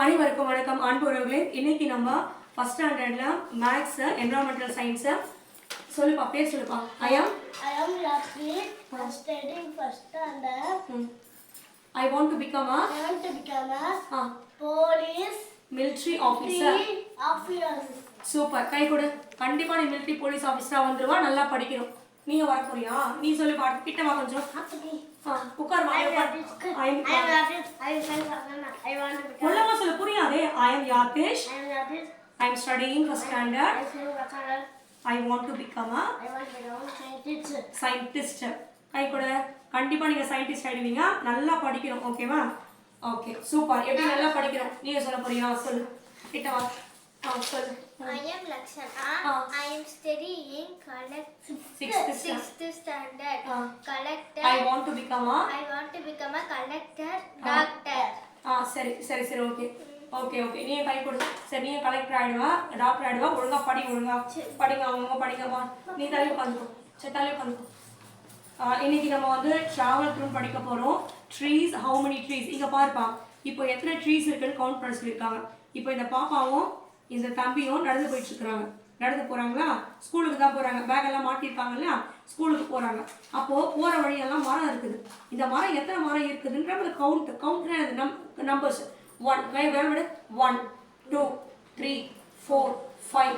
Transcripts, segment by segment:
அனைவருக்கும் வணக்கம். அன்புறவுகளே இன்னைக்கு நம்ம ஃபர்ஸ்ட் ஸ்டாண்டர்ட்ல மேக்ஸ் என்வரான்மெண்டல் சயின்ஸ் சொல்லுப்பா பேர் சொல்லுப்பா. ஐயா? I am Lakshmi, studying first standard. I want to become a want to become a police military officer three officer. Super கை கொடு. கண்டிப்பா நீ மிலிட்ரி போலீஸ் ஆஃபீஸரா வந்துருவா. நல்லா படிக்கணும். நீங்க வர போறியா நீ சொல்லு பா கிட்ட வா கொஞ்சம் ஆ, உட்கார். I am. உள்ளவா சொல்ல புரியாதே I am Yagesh. I am studying first standard. I want to become a. Scientist கை கூட கண்டிப்பா நீங்க சயின்டிஸ்ட் ஆயிடுவீங்க நல்லா படிக்கணும் ஓகேவா ஓகே சூப்பர் எப்படி நல்லா படிக்கிறோம் நீங்க சொல்ல போறியா சொல்லு கிட்ட வா ஆ சொல்லு. Ah. I am studying collect Sixth standard. Ah. Collector. I want to become a I want to become a collector, doctor. ஆ சரி சரி சரி ஓகே ஓகே ஓகே நீ கை கொடு சரி நீ கலெக்டர் ஆயிடுவா டாக்டர் ஆயிடுவா ஒழுங்கா படி ஒழுங்கா. படிங்க அவங்க படிங்கம்மா நீ தள்ளி உட்காந்துக்கோ. சரி தள்ளி உட்காந்துக்கோ. இன்னைக்கு நம்ம வந்து ட்ராவல் த்ரூ படிக்க போறோம். ட்ரீஸ் ஹவு many ட்ரீஸ் இங்க பாருப்பா. இப்போ எத்தனை ட்ரீஸ் இருக்குன்னு கவுண்ட் பண்ண சொல்லியிருக்காங்க இப்போ இந்த பாப்பாவும் இந்த தம்பியும் நடந்து போயிட்டு இருக்காங்க நடந்து போறாங்களா? ஸ்கூலுக்கு தான் போறாங்க. பேக் எல்லாம் மாட்டிருக்காங்க இல்லையா ஸ்கூலுக்கு போறாங்க. அப்போ போற வழியெல்லாம் மரம் இருக்குது. இந்த மரம் எத்தனை மரம் இருக்குதுன்ற கவுண்ட் கவுண்ட் நம்பர்ஸ் ஒன் வேறு விட? One two three four five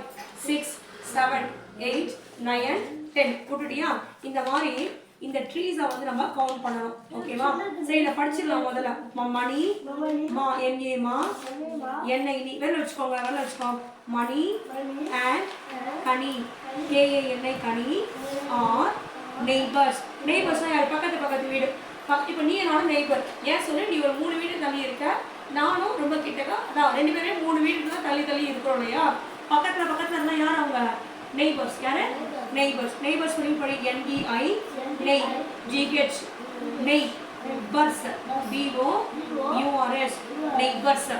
six seven eight nine ten விட்டுட்டியா இந்த மாதிரி இந்த ட்ரீஸை வந்து நம்ம கவுண்ட் பண்ணணும். ஓகேவா சரி இதை படிச்சிடலாம் முதல்ல. மணி மா என்ஏ மா. எண்ணெய் நீ வெளில வச்சுக்கோங்க வெளில வச்சுக்கோங்க மணி அண்ட் கனி. கேஏ எண்ணெய் கனி. ஆர் நெய்பர்ஸ் நெய்பர்ஸ்னா யார்? பக்கத்து பக்கத்து வீடு. இப்போ நீ என்னோட நெய்பர் ஏன் சொல்லு? நீ ஒரு மூணு வீடு தள்ளி இருக்க. நானும் ரொம்ப கிட்டக்கா அதான் ரெண்டு பேரும் மூணு வீடு தான் தள்ளி தள்ளி இருக்கிறோம் இல்லையா? பக்கத்துல பக்கத்துல இருந்தா யார் அவங்க? நெய்பர்ஸ் யாரு? நெய்பர்ஸ் நெய்பர்ஸ் சொல்லி படி என்டிஐ நெய். GH neighbours BO URS neighbours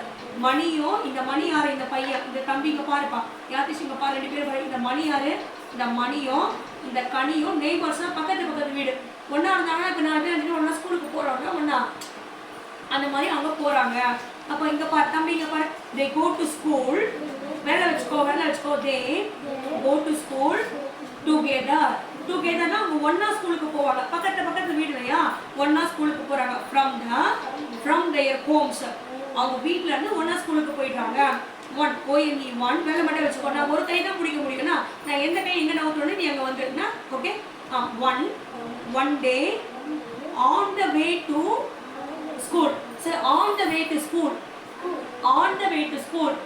மணியும் இந்த மணி யாரு இந்த பையன் இந்த தம்பி இங்க பாருப்பா யாத்திஷ் இங்க பாரு ரெண்டு பேரும் பாரு இந்த மணி யாரு இந்த மணியும் இந்த கனியும் நெய்பர்ஸ் பக்கத்து பக்கத்து வீடு. ஒன்னா இருந்தாங்கன்னா இப்ப நாலு பேர் அஞ்சு ஸ்கூலுக்கு போறவங்க ஒன்னா அந்த மாதிரி அவங்க போறாங்க. அப்ப இங்க பாரு தம்பி இங்க பாரு. தே கோ டு ஸ்கூல் வேலை வச்சுக்கோ வேலை வச்சுக்கோ. They go to school together டுகெதர்னா அவங்க ஒண்ணா ஸ்கூலுக்கு போவாங்க. பக்கத்து பக்கத்து வீடு இல்லையா? ஒண்ணா ஸ்கூலுக்கு போறாங்க. From the from their homes அவங்க வீட்டில் இருந்து ஒண்ணா ஸ்கூலுக்கு போயிட்டாங்க. ஒன் ஓஎன்இ ஒன் வேலை மட்டும் வச்சுக்கோ. நான் ஒரு கை தான் பிடிக்க முடியும்னா நான் எந்த கை எங்க நவுத்தோன்னு நீ அங்க வந்துருக்குன்னா okay one one day on the way to school sir on the way to school on the way to school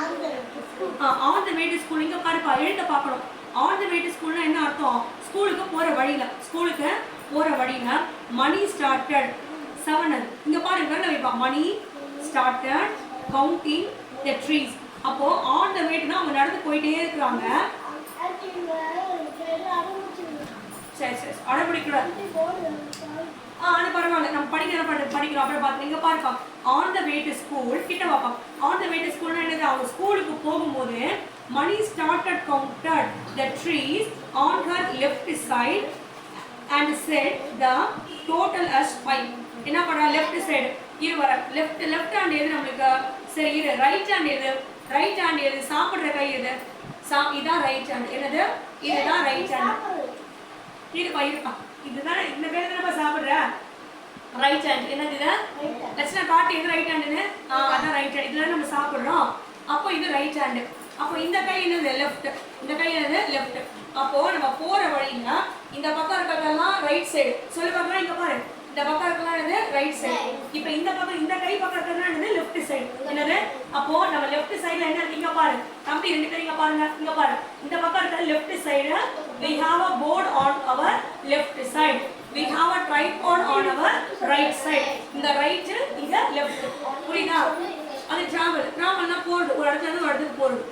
on the way to school school. இங்க பாருப்பா எழுத பார்க்கணும். ஆன் த வே டு ஸ்கூல்னா என்ன அர்த்தம்? ஸ்கூலுக்கு போற வழியில. ஸ்கூலுக்கு போற வழியில மணி ஸ்டார்டட் செவன் அது. இங்க பாரு வேலை வைப்பா. Mani started counting the trees அப்போ ஆன் த வேட்னா அவங்க நடந்து போயிட்டே இருக்கிறாங்க. சரி சரி அடம்பிடிக்கூடாது ஆ அது பரவாயில்ல. நம்ம படிக்கிற படி படிக்கிறோம். அப்புறம் பார்த்து இங்க பாருப்பா. On the way to school கிட்ட வாப்பா. ஆன் த வே டு ஸ்கூல்னா என்னது? அவங்க ஸ்கூலுக்கு போகும்போது Mani started counted the trees on her left side and set the total as five என்ன பண்றா? லெஃப்ட் சைடு இரு வர லெஃப்ட் லெஃப்ட் ஹேண்ட் எது நம்மளுக்கு சரி இரு ரைட் ஹேண்ட் எது? ரைட் ஹேண்ட் எது? சாப்பிடுற கை எது? சா இதான் ரைட் ஹேண்ட் என்னது? இதுதான் ரைட் ஹேண்ட் இருப்பா இருப்பா. இதுதான் இந்த பேர் தானப்பா சாப்பிடுற? ரைட் ஹேண்ட் என்னது இது? லட்சணா காட்டு எது ரைட் ஹேண்டுன்னு அதான் ரைட் ஹேண்ட் இதுல நம்ம சாப்பிடுறோம். அப்போ இது ரைட் ஹேண்டு அப்போ இந்த கை என்னது? லெஃப்ட் இந்த கை என்னது? லெஃப்ட் அப்போ நம்ம போற வழினா இந்த பக்கம் இருக்கிறதெல்லாம் ரைட் சைடு சொல்லி பார்க்கலாம் இங்க பாரு. இந்த பக்கம் இருக்கலாம் என்னது? ரைட் சைடு இப்போ இந்த பக்கம் இந்த கை பக்கம் இருக்கிறதெல்லாம் என்னது? லெஃப்ட் சைடு என்னது? அப்போ நம்ம லெஃப்ட் சைடுல என்ன? இங்க பாரு தம்பி ரெண்டு பேரும் இங்க பாருங்க. இங்க பாரு இந்த பக்கம் இருக்கிற left side we have a board on our left side. We have a tripod on our right side. இந்த ரைட் இங்க லெஃப்ட் புரியுதா? அது டிராவல் டிராவல்னா போறது ஒரு இடத்துல இருந்து ஒரு இடத்துக்கு போறது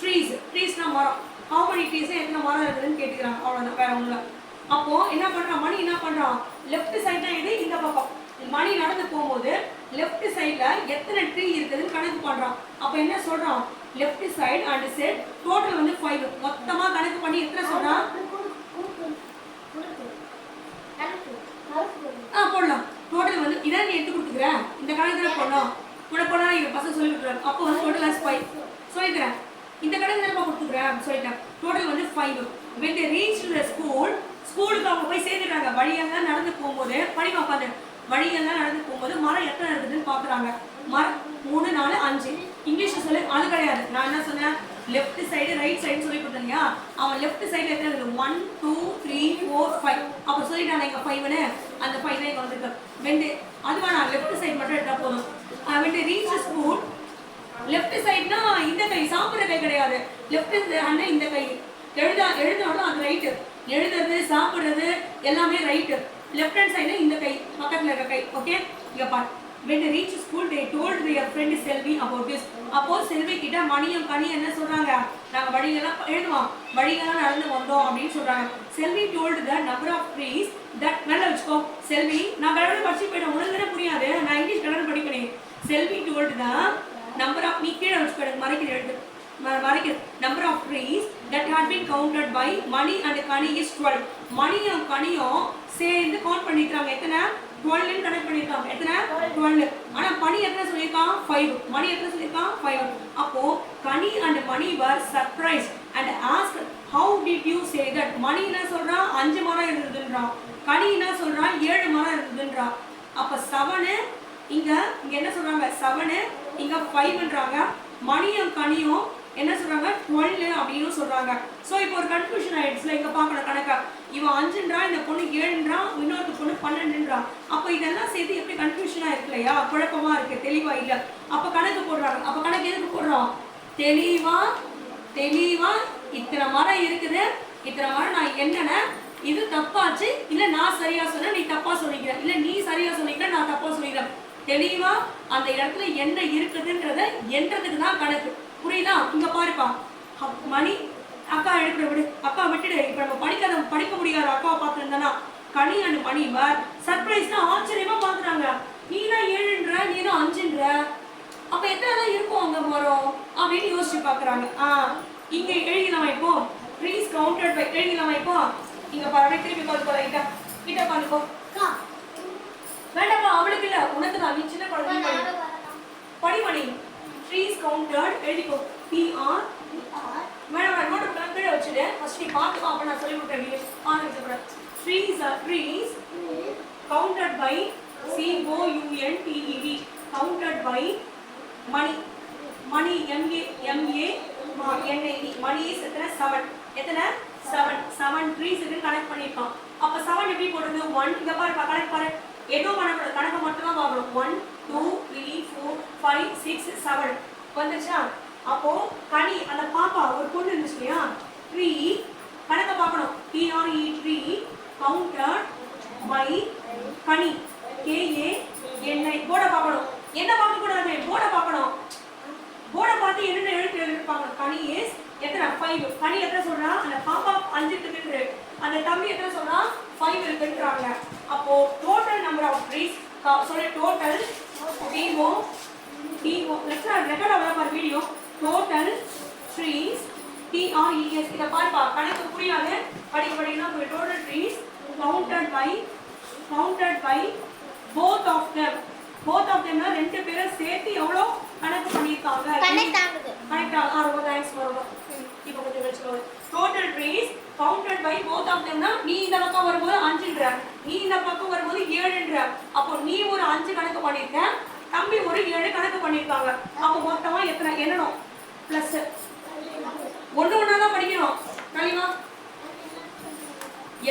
ட்ரீஸ் ட்ரீஸ்னா மரம். How many trees எத்தனை மரம் இருக்குதுன்னு கேட்டுக்கிறாங்க. அவ்வளவுதான். வேற ஒண்ணுல அப்போ என்ன பண்றான்? மணி என்ன பண்றான்? லெஃப்ட் சைடுனா இது இந்த பக்கம். மணி நடந்து போகும்போது லெஃப்ட் சைடில் எத்தனை ட்ரீ இருக்குதுன்னு கணக்கு பண்ணுறான் அப்ப என்ன சொல்கிறான் left side and set total வந்து ஃபைவ் மொத்தமா கணக்கு பண்ணி எத்தனை சொல்றான் ஆ போடலாம். டோட்டல் வந்து இதான் நீ எடுத்து கொடுத்துக்கிறேன். இந்த கணக்கு தான் போடணும் உனக்கு போனா எங்கள் பசங்க சொல்லி கொடுக்குறாங்க அப்போ வந்து டோட்டல் ஆஸ் ஃபைவ் சொல்லிக்கிறேன். இந்த கணக்கு தான் கொடுத்துக்கிறேன் சொல்லிட்டேன். டோட்டல் வந்து five when reach reach school ஸ்கூலுக்கு அவங்க போய் சேர்ந்துட்டாங்க வழியெல்லாம் நடந்து போகும்போது படிமா உட்காந்து வழியெல்லாம் நடந்து போகும்போது மரம் எத்தனை இருக்குதுன்னு பாக்குறாங்க மரம் மூணு நாலு அஞ்சு. இங்கிலீஷ்ல சொல்லு அது கிடையாது. நான் என்ன சொன்னேன்? லெஃப்ட் சைடு ரைட் சைடு சொல்லி கொடுத்தேன் இல்லையா அவன் லெஃப்ட் சைடு எத்தனை இருக்குது one two three four five அப்போ சொல்லிட்டான் எங்கள் ஃபைவ்னு அந்த ஃபைவ் தான் இங்கே வந்திருக்கு. வெண்டு. அதுவா நான் லெஃப்ட் சைடு மட்டும் எடுத்தா போதும். வெண்டு ரீச் ஸ்கூல் லெஃப்ட் சைடுனா இந்த கை சாப்பிட்ற கை கிடையாது. லெஃப்ட் அண்ணன் இந்த கை. எழுதா எழுதணும் அது ரைட்டு எழுதுறது சாப்பிடுறது எல்லாமே ரைட்டு லெஃப்ட் ஹேண்ட் சைடில் இந்த கை பக்கத்தில் இருக்க கை. ஓகே இங்கே பாரு. When reach school they told told their friend Selvi about this அப்போ செல்வி கிட்ட மணியும் கனி என்ன சொல்றாங்க? நாங்க வழியெல்லாம் எழுதுவோம். வழியெல்லாம் நடந்து வந்தோம் அப்படின்னு சொல்றாங்க. Selvi told the number of trees that நல்ல வச்சுக்கோ. செல்வி நான் கடவுளை படிச்சு போயிட்டேன். உனக்கு தானே புரியாது. நான் இங்கிலீஷ் கடவுள் படிக்கிறேன் செல்வி டோல்டு தான் நம்பர் ஆஃப் நீ கீழே வச்சுக்கோ. எனக்கு மறைக்கிற எழுது ம- number of trees that had been counted by Mani and Kani is twelve மணியும் கனியும் சேர்ந்து கவுண்ட் பண்ணிருக்காங்க எத்தனை? டுவெல்னு கனெக்ட் பண்ணிருக்காங்க எத்தனை? டுவெல் ஆனா மணி எத்தனை சொல்லியிருக்கான்? ஃபைவ் மணி எத்தனை சொல்லியிருக்கான்? ஃபைவ் அப்போ Kani and Mani were surprise and ask how did you say that Mani என்ன சொல்றான்? அஞ்சு மரம் இருந்ததுன்றான். கனி என்ன சொல்றான்? ஏழு மரம் இருந்ததுன்றான். அப்ப செவனு இங்க இங்க என்ன சொல்றாங்க? செவனு இங்க ஃபைவ்ன்றாங்க மணியும் கனியும் என்ன சொல்றாங்க? டுவெல் அப்படின்னு சொல்றாங்க. சோ இப்போ ஒரு கன்ஃபியூஷன் ஆயிடுச்சுல இங்க பாக்கணும் கணக்கா. இவன் அஞ்சுன்றா இந்த பொண்ணு ஏழுன்றா இன்னொரு பொண்ணு பன்னெண்டுன்றா. அப்ப இதெல்லாம் சேர்த்து எப்படி கன்ஃபியூஷனா இருக்கு இல்லையா குழப்பமா இருக்கு தெளிவா இல்ல. அப்ப கணக்கு போடுறாங்க. அப்ப கணக்கு எதுக்கு போடுறோம்? தெளிவா தெளிவா இத்தனை மரம் இருக்குது. இத்தனை மரம் நான் என்னென்ன? இது தப்பாச்சு. இல்ல நான் சரியா சொன்னேன் நீ தப்பா சொல்லிக்கிற இல்ல நீ சரியா சொல்லிக்கிற நான் தப்பா சொல்லிக்கிறேன் தெளிவா அந்த இடத்துல என்ன இருக்குதுன்றத எண்றதுக்கு தான் கணக்கு. புரியுதா? இங்க பாருப்பா. மணி அக்கா எடுக்கிற விடு. அக்கா விட்டுடு. இப்ப நம்ம படிக்காத படிக்க முடியாத அக்காவை பார்த்துருந்தனா கனி அண்ட் மணி வர் சர்ப்ரைஸ்னா ஆச்சரியமா பாக்குறாங்க நீ தான் ஏழுன்ற நீ தான் அஞ்சுன்ற. அப்ப எத்தனை தான் இருக்கும் அங்க மரம் அப்படின்னு யோசிச்சு பாக்குறாங்க ஆ இங்க எழுதிடலாம் இப்போ. ட்ரீஸ் கவுண்டட் பை எழுதிடலாம் இப்போ. இங்க பாருங்க திருப்பி பார்த்து போறீங்க கிட்ட. பாருக்கோ வேண்டாம்ப்பா அவளுக்கு இல்ல. உனக்கு தான். நீ சின்ன குழந்தை படி. ட்ரீஸ் கவுண்டட் எழுதிக்கோ பிஆர் மேடம் நான் நோட் புத்தகம் கீழே வச்சுடு ஃபர்ஸ்ட் நீ பார்த்துக்கோ அப்ப நான் சொல்லி கொடுக்குறேன் நீ ஆரம்பிச்சு trees are trees counted by C O U counted by Mani Mani M A M A N I T Mani is எத்தனை? செவன் எத்தனை? செவன் செவன் ட்ரீஸ் இருக்கு கனெக்ட் பண்ணியிருக்கான். அப்போ செவன் எப்படி போடுறது? ஒன் இங்கே பாரு கனெக்ட் பாரு. எதுவும் பண்ணக்கூடாது. கணக்கை மட்டும்தான் பார்க்கணும். One two three four five six seven வந்துச்சா அப்போ கனி அந்த பாப்பா ஒரு பொண்ணு இருந்துச்சு இல்லையா ட்ரீ கணக்கை பார்க்கணும் T R E tree counter by Kani K A N I போர்டை பார்க்கணும் என்ன பார்க்கக்கூடாது போர்டை பார்க்கணும் போர்டை பார்த்து என்னென்ன எழுத்து எழுதிருப்பாங்க கனி இஸ் எத்தனை ஃபைவ் கனி எத்தனை சொல்றா அந்த பாப்பா அஞ்சு இருக்குன்னு அந்த தம்பி எத்தனை சொல்றா ஃபைவ் இருக்குன்றாங்க அப்போ டோட்டல் நம்பர் ஆஃப் ட்ரீஸ் சொல்லி total T O T O record record ஆகல பாரு வீடியோ டோட்டல் ட்ரீஸ் டிஆர்இஎஸ் இதை பாருப்பா. கணக்கு புரியாது. படிக்க படிக்கணும் உங்களுக்கு total trees counted by counted by both of them. Both of themனா ரெண்டு பேரும் சேர்த்து எவ்வளோ கணக்கு பண்ணியிருக்காங்க? Connect ஆகுது. கனெக்ட் ஆகும் ஆ ரொம்ப தேங்க்ஸ் ரொம்ப. இப்போ கொஞ்சம் வச்சுக்கோ total trees counted by both of தெம்னா நீ இந்த பக்கம் வரும்போது அஞ்சுன்ற. நீ இந்த பக்கம் வரும்போது ஏழுன்ற. அப்போ நீ ஒரு அஞ்சு கணக்கு பண்ணிருக்க தம்பி ஒரு ஏழு கணக்கு பண்ணியிருக்காங்க அப்போ மொத்தமா எத்தனை? எண்ணணும் பிளஸ் ஒன்று ஒன்றா தான் படிக்கணும். கலிமா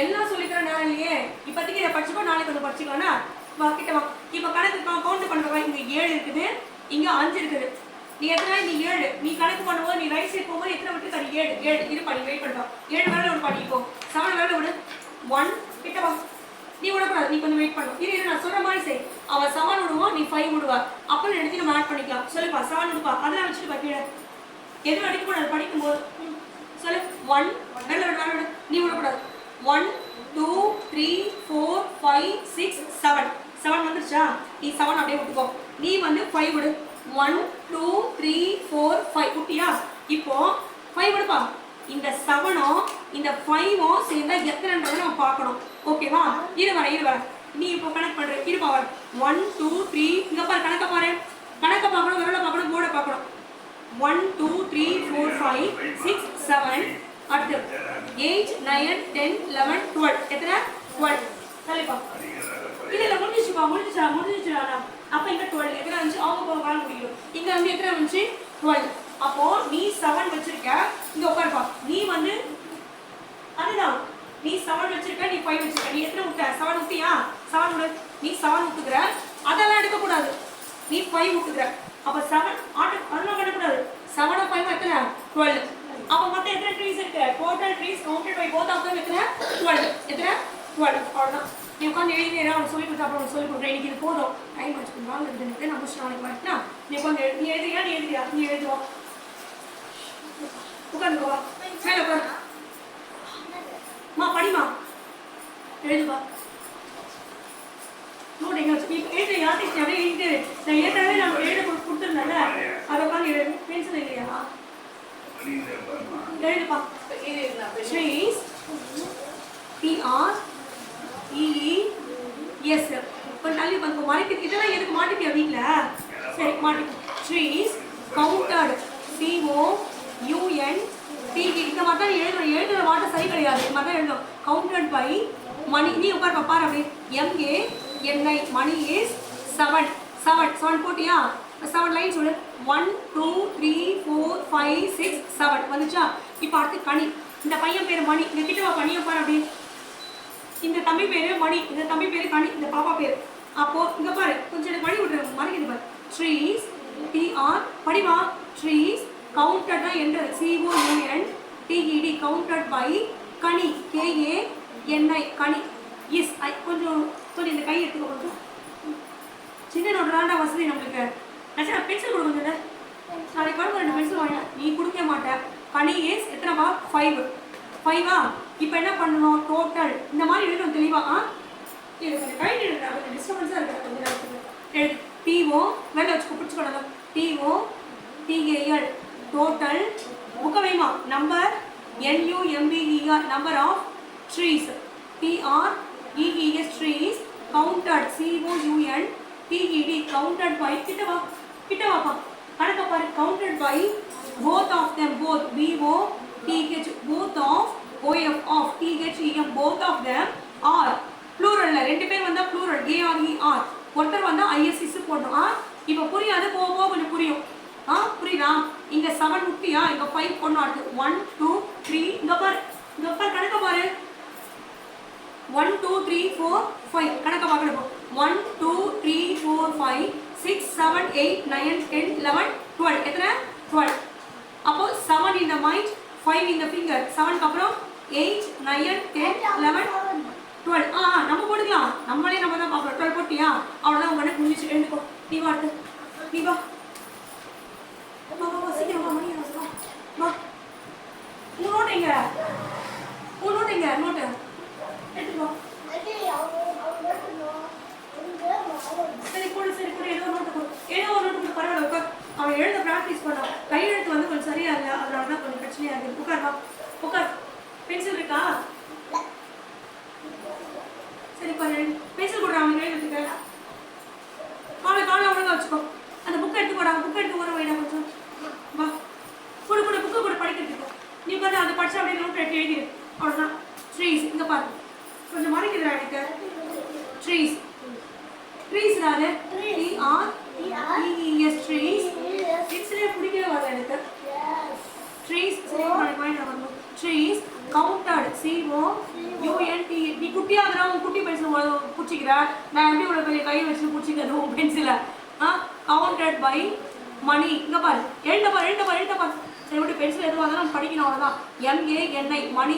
எல்லாம் சொல்லிக்கிற நேரம் இல்லையே. இப்போதைக்கு இதை படிச்சுக்கோ நாளைக்கு கொஞ்சம் படிச்சுக்கலாம்னா? வா கிட்ட வா. இப்போ கணக்கு கவுண்ட் பண்ணுறவா இங்க ஏழு இருக்குது இங்க அஞ்சு இருக்குது. நீ எத்தனை? நீ ஏழு. நீ கணக்கு பண்ணும்போது நீ ரைஸ் போகும்போது எத்தனை விட்டு தனி ஏழு. ஏழு. இது பண்ணி வெயிட் பண்ணுறோம் ஏழு வேலை ஒரு பண்ணிக்கோ செவன் வேலை ஒன்று ஒன் கிட்ட வா. நீ விடக்கூடாது நீ கொஞ்சம் வெயிட் பண்ணும் இரு இரு நான் சொல்கிற மாதிரி செய். அவள் செவன் விடுவான் நீ ஃபைவ் விடுவா. அப்படின்னு எடுத்து நம்ம ஆட் பண்ணிக்கலாம். சொல்லுப்பா செவன் விடுப்பா. அதெல்லாம் வச்சுட்டு எது கீழே எதுவும் அடிக்கக்கூடாது படிக்கும்போது. சொல்லு. ஒன் நல்ல விட வேலை விடு நீ விடக்கூடாது one two three four five six seven seven வந்துருச்சா? நீ செவன் அப்படியே விட்டுக்கோ. நீ வந்து ஃபைவ் விடு. One two three four five விட்டியா இப்போ ஃபைவ் விடுப்பா. இந்த செவனும் இந்த ஃபைவும் சேர்ந்தா எத்தனைன்றதை நம்ம பார்க்கணும். ஓகேவா இது வர இது வர. நீ இப்போ கணக்கு பண்ற. இரு வர ஒன் டூ த்ரீ இங்க பாரு கணக்க பாரு. கணக்கை பார்க்கணும் விரலை பார்க்கணும் போர்டை பார்க்கணும். One two three four five six seven அடுத்து. Eight nine ten eleven twelve எத்தனை? டுவெல் சரிப்பா இல்லை இல்லை முடிஞ்சிச்சுப்பா முடிஞ்சிச்சா முடிஞ்சிச்சுடா அப்போ இங்கே டுவெல் எத்தனை வந்துச்சு அவங்க போக முடியும். இங்கே வந்து எத்தனை வந்துச்சு டுவெல் அப்போ நீ செவன் வச்சு இங்க உட்காருப்பா நீ வந்து அதுதான் நீ செவன் வச்சிருக்க நீ ஃபைவ் வச்சிருக்க நீ எத்தனை விட்ட செவன் விட்டியா செவன் விடு நீ செவன் விட்டுக்கிற அதெல்லாம் எடுக்கக்கூடாது. நீ ஃபைவ் விட்டுக்கிற அப்போ செவன் ஆட்டோ அதெல்லாம் பண்ணக்கூடாது செவனை ஃபைவ் எத்தனை? டுவெல் அப்போ மொத்தம் எத்தனை ட்ரீஸ் இருக்கு? Total trees counted by both of them எத்தனை? டுவெல் எத்தனை? டுவெல் அவ்வளோதான் நீ உட்காந்து எழுதி நேரம் அவனுக்கு சொல்லி கொடுத்தா அப்புறம் சொல்லி கொடுக்குறேன். இன்னைக்கு இது போதும். டைம் வச்சுக்கணும் நாள் இருக்குது எனக்கு நான் முடிச்சு நாளைக்கு வரட்டுனா நீ உட்காந்து எழுதி நீ எழுதுறியா? நீ எழுதுறியா? நீ எழுதுவா உட்காந்துக்கோவா மேலே உட்காந்து மா படிமா எழுதுவா நோட் எங்க வச்சு இப்போ எழுது யாத்திச்சு அப்படியே எழுதிட்டு நான் ஏற்கனவே நான் எழுத கொடு- கொடுத்திருந்தேன்ல. அதை உட்காந்து எழுது பென்சில் இல்லையா? எழுதுப்பா. Trees T R E E S இப்போ தள்ளி உட்காந்து மறைக்க இதெல்லாம் எதுக்கு மாட்டிப்பியா வீட்டில் சரி மாட்டிப்போம் trees counted C O U N T V இந்த மாதிரி தான் எழுதுற எழுதுற வார்த்தை சரி கிடையாது. இது மாதிரி தான் எழுதணும் கவுண்டட் பை மணி. நீ உட்கார் பாப்பார் அப்படி M A N I Mani is seven seven seven போட்டியா? செவன் லைன் சொல்லு. One two three four five six seven வந்துச்சா? இப்போ அடுத்து கனி. இந்த பையன் பேர் மணி. இந்த கிட்ட வா கனியை பாரு அப்படி. இந்த தம்பி பேர் மணி. இந்த தம்பி பேர் கனி. இந்த பாப்பா பேர். அப்போ இந்த பாரு. கொஞ்சம் எனக்கு மணி விட்டுரு. மறைக்கிது பாரு. ட்ரீஸ் டிஆர் படிவா. ட்ரீஸ் கவுண்டட் தான் என்ற C O U N T E D counted by Kani. K A N I Kani. Is I கொஞ்சம் கொஞ்சம் இந்த கை எடுத்துக்கோ கொஞ்சம். சின்ன நோட்டு தாண்டா வசதி நம்மளுக்கு. நச்சா பென்சில் கொடு கொஞ்சம் நாளைக்கு வந்து ரெண்டு பென்சில் வாங்க. நீ கொடுக்க மாட்ட. கனி இஸ் எத்தனைப்பா ஃபைவ் ஃபைவா இப்போ என்ன பண்ணணும்? டோட்டல் இந்த மாதிரி எழுதணும் தெளிவா ஆ? இது கொஞ்சம் கை எழுதுறா கொஞ்சம் டிஸ்டர்பன்ஸாக இருக்கு கொஞ்சம் எழுது. டிஓ மேலே வச்சு பிடிச்சிக்கணும் டிஓ டிஏஎல் டோட்டல் புக்க வேமா number N U M B E R number of trees T R E E S trees counted C O U N T E D counted by கிட்ட வா கிட்ட வாப்பா கணக்க பாரு counted by both of them both B O T H both of O F of T H E M both of them are ப்ளூரல்ல ரெண்டு பேர் வந்தா plural ஏஆர்இஆர் ஒருத்தர் வந்தால் ஐஎஸ்சிஸ் போடணும். ஆ? இப்போ புரியாது? போக போக கொஞ்சம் புரியும். ஆ? புரியுதா? இங்கே செவன் ஃபிஃப்டியா இங்க ஃபைவ் பொண்ணு அடுத்து ஒன் டூ த்ரீ இங்க பாரு. இங்க பாரு கணக்க பாரு. One two three four five கணக்கை பார்க்கணும். One two three four five six seven eight nine ten eleven twelve எத்தனை? டுவெல் அப்போ செவன் இந்த மைண்ட் ஃபைவ் இந்த ஃபிங்கர் செவனுக்கு அப்புறம் eight nine ten eleven twelve ஆ ஆ, நம்ம போட்டுக்கலாம். நம்மளே நம்ம தான் பார்க்குறோம் டுவெல் போட்டியா? அவ்வளோதான் உங்க கணக்கு முடிஞ்சு எழுந்துக்கோ. நீ வா அடுத்து. நீ வா. வா வா சீக்கிரம் வா மணி வா. நோட்டு சரி கொடு சரி கொடு ஏதோ ஒரு நோட்டு கொடு. ஏதோ ஒரு நோட்டு கொடு பரவாயில்ல உட்கார். அவன் எழுத ப்ராக்டிஸ் பண்ணான் கையெழுத்து வந்து கொஞ்சம் சரியா இல்லை அதனால தான் கொஞ்சம் பிரச்சனையா இருக்கு. உட்கார் வா. உட்கார். பென்சில் இருக்கா? சரி பாரு பென்சில் கொடுறா அவன் எழுதுறதுக்கு காலை காலை ஒழுங்கா வச்சுக்கோ. அந்த புக்கை எடுத்து போடா புக்கை எடுத்து ஊற வைடா கொஞ்சம். வா. கொடு கொடு புக்கை கூட படிக்கிறதுக்கு நீ பாரு அதை படிச்சு அப்படியே நோட் எடுத்து எழுதிடு அவ்வளோதான் ட்ரீஸ் இங்கே பாரு கொஞ்சம் மறைக்குதுடா எனக்கு ட்ரீஸ் ட்ரீஸ் நானு T R E S trees சிக்ஸ்லேயே பிடிக்கவே வரல எனக்கு. ட்ரீஸ் வாங்கிட்டு வரணும். ட்ரீஸ் கவுண்டட் சிஓ யூஎன்டி நீ குட்டியாகிறா உன் குட்டி பென்சில் பிடிச்சிக்கிற நான் எப்படி இவ்வளோ பெரிய கை வச்சு பிடிச்சிக்கிறது உன் பென்சிலை ஆ? கவுண்டட் பை மணி இங்கே பாரு. எழுந்த பாரு எழுந்த பாரு எழுந்த பாரு சரி விட்டு பென்சில் எதுவாக இருந்தாலும் படிக்கணும். அவ்வளோதான் எம்ஏஎன்ஐ மணி